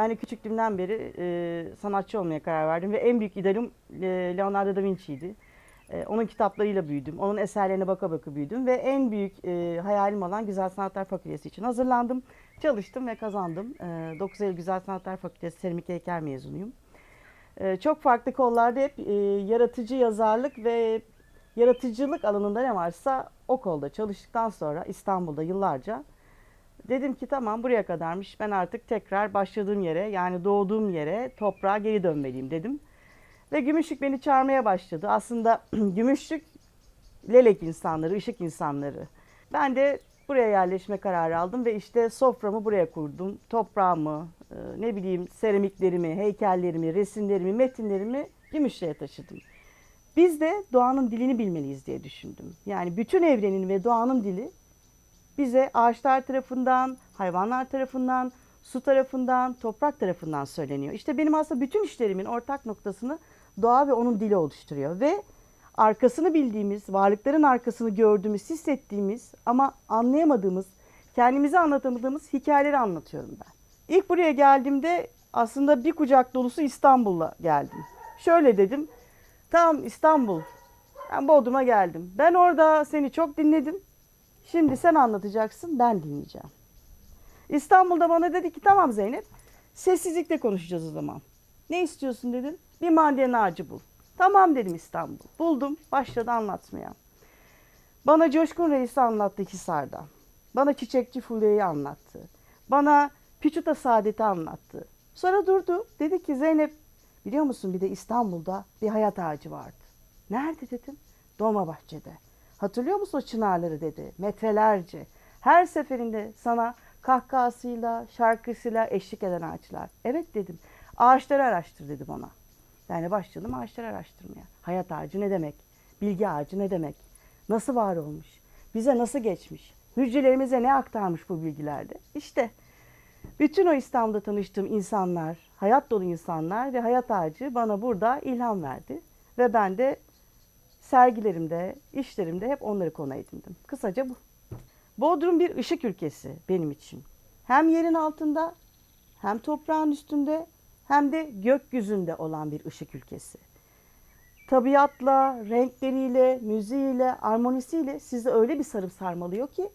Ben de küçüklüğümden beri e, sanatçı olmaya karar verdim ve en büyük idealim e, Leonardo da Vinci'ydi. E, onun kitaplarıyla büyüdüm, onun eserlerine baka baka büyüdüm ve en büyük e, hayalim olan Güzel Sanatlar Fakültesi için hazırlandım. Çalıştım ve kazandım. E, 9 Eylül Güzel Sanatlar Fakültesi Seramik Heykel mezunuyum. E, çok farklı kollarda hep e, yaratıcı yazarlık ve yaratıcılık alanında ne varsa o kolda çalıştıktan sonra İstanbul'da yıllarca dedim ki tamam buraya kadarmış. Ben artık tekrar başladığım yere yani doğduğum yere toprağa geri dönmeliyim dedim. Ve Gümüşlük beni çağırmaya başladı. Aslında Gümüşlük lelek insanları, ışık insanları. Ben de buraya yerleşme kararı aldım ve işte soframı buraya kurdum. Toprağımı, e, ne bileyim seramiklerimi, heykellerimi, resimlerimi, metinlerimi Gümüşlü'ye taşıdım. Biz de doğanın dilini bilmeliyiz diye düşündüm. Yani bütün evrenin ve doğanın dili bize ağaçlar tarafından, hayvanlar tarafından, su tarafından, toprak tarafından söyleniyor. İşte benim aslında bütün işlerimin ortak noktasını doğa ve onun dili oluşturuyor ve arkasını bildiğimiz, varlıkların arkasını gördüğümüz, hissettiğimiz ama anlayamadığımız, kendimize anlatamadığımız hikayeleri anlatıyorum ben. İlk buraya geldiğimde aslında bir kucak dolusu İstanbul'a geldim. Şöyle dedim, tamam İstanbul, ben Bodrum'a geldim. Ben orada seni çok dinledim. Şimdi sen anlatacaksın, ben dinleyeceğim. İstanbul'da bana dedi ki tamam Zeynep, sessizlikte konuşacağız o zaman. Ne istiyorsun dedim. Bir mandalina ağacı bul. Tamam dedim İstanbul. Buldum, başladı anlatmaya. Bana Coşkun Reis'i anlattı Hisar'da. Bana Çiçekçi Fulya'yı anlattı. Bana Piçuta Saadet'i anlattı. Sonra durdu. Dedi ki Zeynep biliyor musun bir de İstanbul'da bir hayat ağacı vardı. Nerede dedim. Dolmabahçe'de. Hatırlıyor musun o çınarları dedi. Metrelerce. Her seferinde sana kahkahasıyla, şarkısıyla eşlik eden ağaçlar. Evet dedim. Ağaçları araştır dedim ona. Yani başladım ağaçları araştırmaya. Hayat ağacı ne demek? Bilgi ağacı ne demek? Nasıl var olmuş? Bize nasıl geçmiş? Hücrelerimize ne aktarmış bu bilgilerde? İşte bütün o İstanbul'da tanıştığım insanlar, hayat dolu insanlar ve hayat ağacı bana burada ilham verdi. Ve ben de sergilerimde, işlerimde hep onları konu edindim. Kısaca bu. Bodrum bir ışık ülkesi benim için. Hem yerin altında, hem toprağın üstünde, hem de gökyüzünde olan bir ışık ülkesi. Tabiatla, renkleriyle, müziğiyle, armonisiyle sizi öyle bir sarıp sarmalıyor ki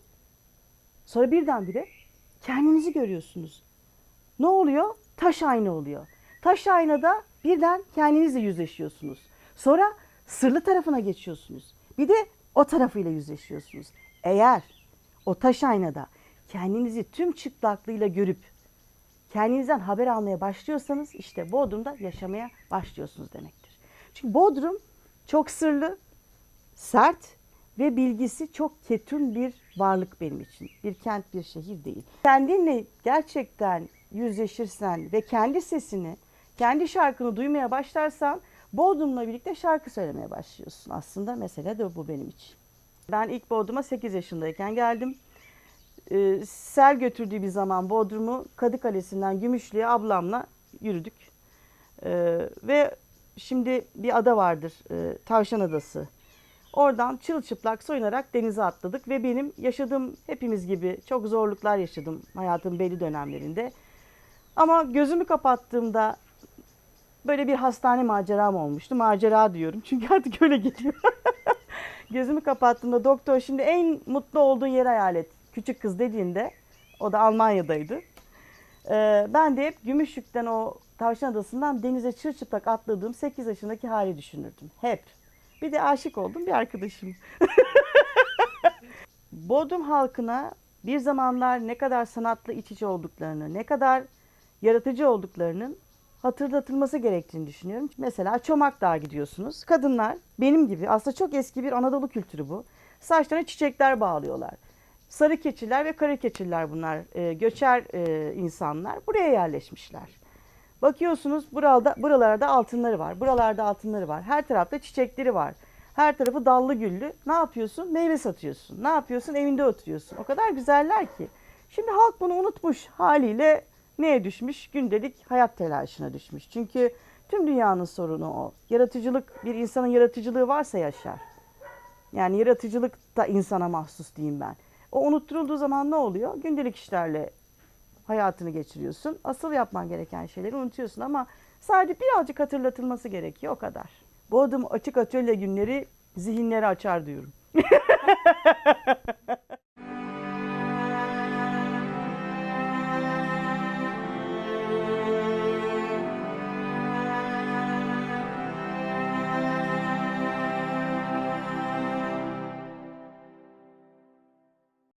sonra birdenbire kendinizi görüyorsunuz. Ne oluyor? Taş ayna oluyor. Taş aynada birden kendinizle yüzleşiyorsunuz. Sonra sırlı tarafına geçiyorsunuz. Bir de o tarafıyla yüzleşiyorsunuz. Eğer o taş aynada kendinizi tüm çıplaklığıyla görüp kendinizden haber almaya başlıyorsanız işte Bodrum'da yaşamaya başlıyorsunuz demektir. Çünkü Bodrum çok sırlı, sert ve bilgisi çok ketum bir varlık benim için. Bir kent, bir şehir değil. Kendinle gerçekten yüzleşirsen ve kendi sesini, kendi şarkını duymaya başlarsan Bodrum'la birlikte şarkı söylemeye başlıyorsun. Aslında mesele de bu benim için. Ben ilk Bodrum'a 8 yaşındayken geldim. Ee, sel götürdüğü bir zaman Bodrum'u Kadıkalesi'nden Gümüşlü'ye ablamla yürüdük. Ee, ve şimdi bir ada vardır, e, Tavşan Adası. Oradan çırılçıplak soyunarak denize atladık ve benim yaşadığım hepimiz gibi çok zorluklar yaşadım hayatın belli dönemlerinde. Ama gözümü kapattığımda böyle bir hastane maceram olmuştu. Macera diyorum çünkü artık öyle geliyor. gözümü kapattığımda doktor şimdi en mutlu olduğun yeri hayal et. Küçük kız dediğinde o da Almanya'daydı. Ee, ben de hep Gümüşlük'ten o Tavşan Adası'ndan denize çırçıplak atladığım 8 yaşındaki hali düşünürdüm. Hep. Bir de aşık oldum bir arkadaşım. Bodrum halkına bir zamanlar ne kadar sanatla iç içe olduklarını, ne kadar yaratıcı olduklarının hatırlatılması gerektiğini düşünüyorum. Mesela Çomak Dağı gidiyorsunuz. Kadınlar benim gibi aslında çok eski bir Anadolu kültürü bu. Saçlarına çiçekler bağlıyorlar. Sarı keçiler ve kara keçiler bunlar. E, göçer e, insanlar. Buraya yerleşmişler. Bakıyorsunuz burada, buralarda altınları var. Buralarda altınları var. Her tarafta çiçekleri var. Her tarafı dallı güllü. Ne yapıyorsun? Meyve satıyorsun. Ne yapıyorsun? Evinde oturuyorsun. O kadar güzeller ki. Şimdi halk bunu unutmuş haliyle neye düşmüş? Gündelik hayat telaşına düşmüş. Çünkü tüm dünyanın sorunu o. Yaratıcılık, bir insanın yaratıcılığı varsa yaşar. Yani yaratıcılık da insana mahsus diyeyim ben. O unutturulduğu zaman ne oluyor? Gündelik işlerle hayatını geçiriyorsun. Asıl yapman gereken şeyleri unutuyorsun ama sadece birazcık hatırlatılması gerekiyor o kadar. Bu adım açık atölye günleri zihinleri açar diyorum.